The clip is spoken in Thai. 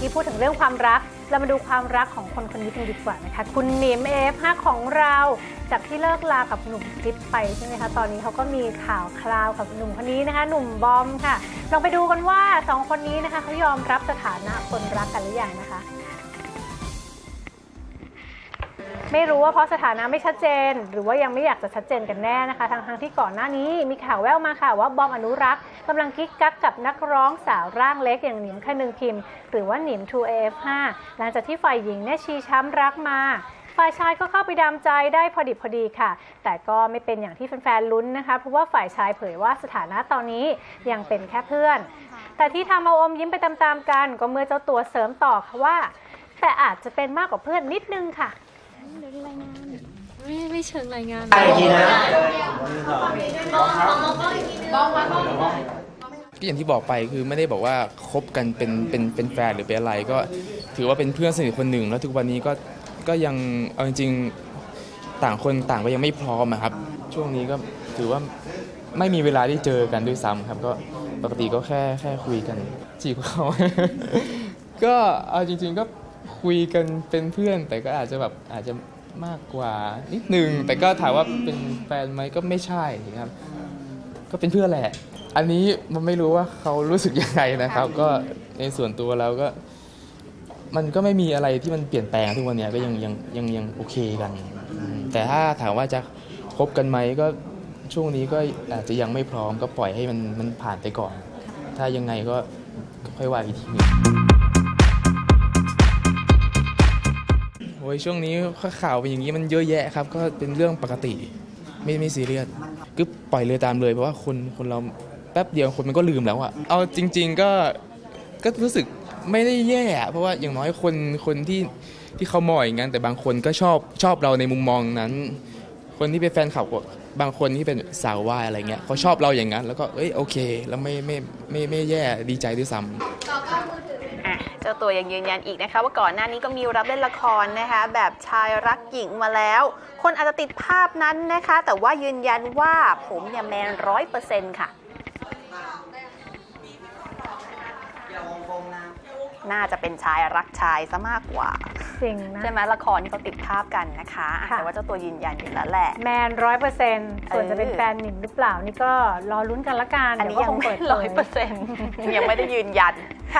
กี้พูดถึงเรื่องความรัก เรามาดูความรักของคนคนนี้กันดีกว่านะคะ คุณหนิมเอฟห้าของเรา จากที่เลิกลากับหนุ่มจิ๊บไปใช่ไหมคะ ตอนนี้เขาก็มีข่าวคราวกับหนุ่มคนนี้นะคะ หนุ่มบอมค่ะ ลองไปดูกันว่าสองคนนี้นะคะเขายอมรับสถานะคนรักกันหรือยังนะคะ ไม่รู้ว่าเพราะสถานะไม่ชัดเจน หรือว่ายังไม่อยากจะชัดเจนกันแน่นะคะทั้งทั้งที่ก่อนหน้านี้มีข่าวแว่วมาค่ะว่าบอมอนุรักษ์กำลังกิ๊กกักกับนักร้องสาวร่างเล็กอย่างหนิมคนึงพิมพ์ หรือว่าหนิม 2AF5 หลังจากที่ฝ่ายหญิงเนี่ยชีช้ำรักมาฝ่ายชายก็เข้าไปดามใจได้พอดิบพอดีค่ะ แต่ก็ไม่เป็นอย่างที่แฟนๆลุ้นนะคะ เพราะว่าฝ่ายชายเผยว่าสถานะตอนนี้ยังเป็นแค่เพื่อน แต่ที่ทำเอาอมยิ้มไปตามๆกัน ก็เมื่อเจ้าตัวเสริมต่อค่ะว่า แต่อาจจะเป็นมากกว่าเพื่อนนิดนึงค่ะ ไม่ไม่เชิงรายงาน ไปอีกทีนะก็อย่างที่บอกไปคือไม่ได้บอกว่าคบกันเป็นเป็นเป็นแฟนหรือเป็นอะไร ก็ถือว่าเป็นเพื่อนสนิทคนหนึ่ง แล้วทุกวันนี้ก็ก็ยังเอาจริงๆต่างคนต่างก็ยังไม่พร้อมอะครับ ช่วงนี้ก็ถือว่าไม่มีเวลาได้เจอกันด้วยซ้ำครับ ก็ปกติก็แค่แค่คุยกันจีบเขา ก็เอาจริง ๆก็ คุยกันเป็นเพื่อน แต่ก็อาจจะแบบอาจจะมากกว่านิดนึง แต่ก็ถามว่าเป็นแฟนไหมก็ไม่ใช่ครับ ก็เป็นเพื่อนแหละ อันนี้มันไม่รู้ว่าเขารู้สึกยังไงนะครับ ก็ในส่วนตัวเราก็ มันก็ไม่มีอะไรที่มันเปลี่ยนแปลงทุกวันเนี้ยก็ยังยังยังยังโอเคกันอืมแต่ถ้าถามว่าจะคบกันไหมก็ช่วงนี้ก็อาจจะยังไม่พร้อมก็ปล่อยให้มันมันผ่านไปก่อน ถ้ายังไงก็ค่อยว่าอีกทีหนึง้ยช่วงนี้ข่าวเป็นอย่างนี้มันเยอะแยะครับ ก็เป็นเรื่องปกติไม่ไม่ซีเรียสก็ปล่อยเลยตามเลยเพราะว่าคนคนเราแป๊บเดียวคนมันก็ลืมแล้วอะเอาจริง ๆก็ก็รู้สึกไม่ได้แย่อะเพราะว่าอย่างน้อยคนคนที่ที่เขามองอย่างนั้นแต่บางคนก็ชอบชอบเราในมุมมองนั้น คนที่เป็นแฟนคลับบางคนที่เป็นสาววายอะไรเงี้ยเขาชอบเราอย่างนั้น แล้วก็เอ้ยโอเค แล้วไม่ไม่ไม่ไม่แย่ดีใจด้วยซ้ำอะ เจ้าตัวยังยืนยันอีกนะคะ ว่าก่อนหน้านี้ก็มีรับเล่นละครนะคะ แบบชายรักหญิงมาแล้ว คนอาจจะติดภาพนั้นนะคะ แต่ว่ายืนยันว่าผมเนี่ยแมนร้อยเปอร์เซ็นต์ค่ะ น่าจะเป็นชายรักชายซะมากกว่า จริงนะ ใช่ไหมละครที่เขาติดภาพกันนะคะอะค่ะ แต่ว่าเจ้าตัวยืนยันอยู่แล้วแหละ แมนร้อยเปอร์เซ็นต์ส่วนจะเป็นเออแฟนหนิมหรือเปล่านี่ก็รอลุ้นกันละกันอันนี้เดี๋วยังก็คไม่เปิดเผร้อยเปอร์เซ็นต์ยังไม่ได้ยืนยัน ค่ะ